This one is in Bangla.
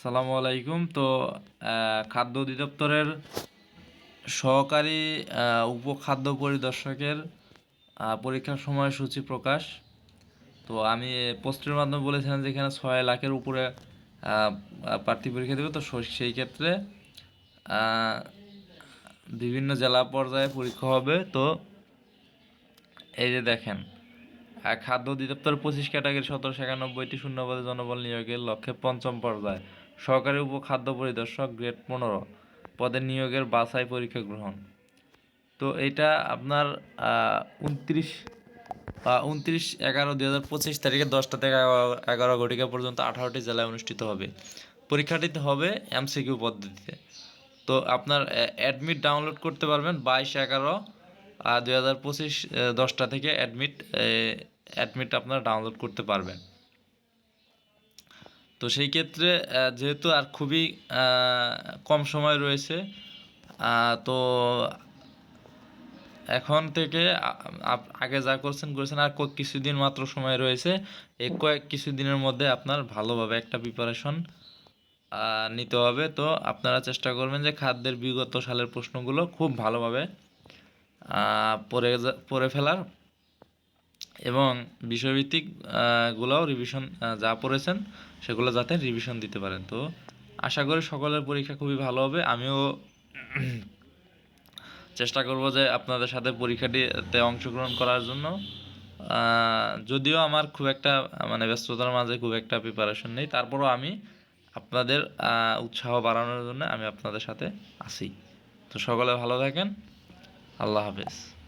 সালামু আলাইকুম। তো খাদ্য অধিদপ্তরের সহকারী উপখাদ্য পরিদর্শকের পরীক্ষার সময়সূচি প্রকাশ। তো, আমি পোস্টের মাধ্যমে বলেছিলাম যে এখানে ছয় লাখের উপরে প্রার্থী পরীক্ষা দেবে। তো সেই ক্ষেত্রে বিভিন্ন জেলা পর্যায়ে পরীক্ষা হবে। তো, এই যে দেখেন খাদ্য অধিদপ্তর পঁচিশ ক্যাটাগরি সতেরোশো একানব্বইটি শূন্যপদে জনবল নিয়োগের লক্ষ্যে পঞ্চম পর্যায়ে। সহকারী উপখাদ্য পরিদর্শক গ্রেড পনেরো পদে নিয়োগের বাছাই পরীক্ষা গ্রহণ। তো এটা আপনার উনত্রিশ উনত্রিশ এগারো দুই হাজার পঁচিশ তারিখে দশটা থেকে এগারো- এগারো ঘটিকা পর্যন্ত আঠারোটি জেলায় অনুষ্ঠিত হবে। পরীক্ষাটিতে হবে এমসিকিউ পদ্ধতিতে। তো আপনার অ্যাডমিট ডাউনলোড করতে পারবেন বাইশ এগারো দুই হাজার পঁচিশ দশটা থেকে অ্যাডমিট অ্যাডমিট আপনারা ডাউনলোড করতে পারবেন। তো সেই ক্ষেত্রে যেহেতু আর খুবই কম সময় রয়েছে তো এখন থেকে আগে যা করছেন, করেছেন। আর কয়েক কিছুদিন মাত্র সময় রয়েছে এই কয়েক কিছুদিনের মধ্যে আপনার ভালোভাবে একটা প্রিপারেশন নিতে হবে। তো আপনারা চেষ্টা করবেন যে খাদ্যের বিগত সালের প্রশ্নগুলো খুব ভালোভাবে পড়ে পড়ে ফেলার। এবং বিষয়ভিত্তিক গুলোও রিভিশন যা পড়েছেন, সেগুলো যাতে রিভিশন দিতে পারেন। তো আশা করি সকলের পরীক্ষা খুবই ভালো হবে। আমিও চেষ্টা করব যে আপনাদের সাথে পরীক্ষাটিতে অংশগ্রহণ করার জন্য। যদিও আমার খুব একটা মানে ব্যস্ততার মাঝে খুব একটা প্রিপারেশন নেই। তারপরও আমি আপনাদের উৎসাহ বাড়ানোর জন্য আমি আপনাদের সাথে আছি। তো সকলে ভালো থাকেন। আল্লাহ হাফেজ।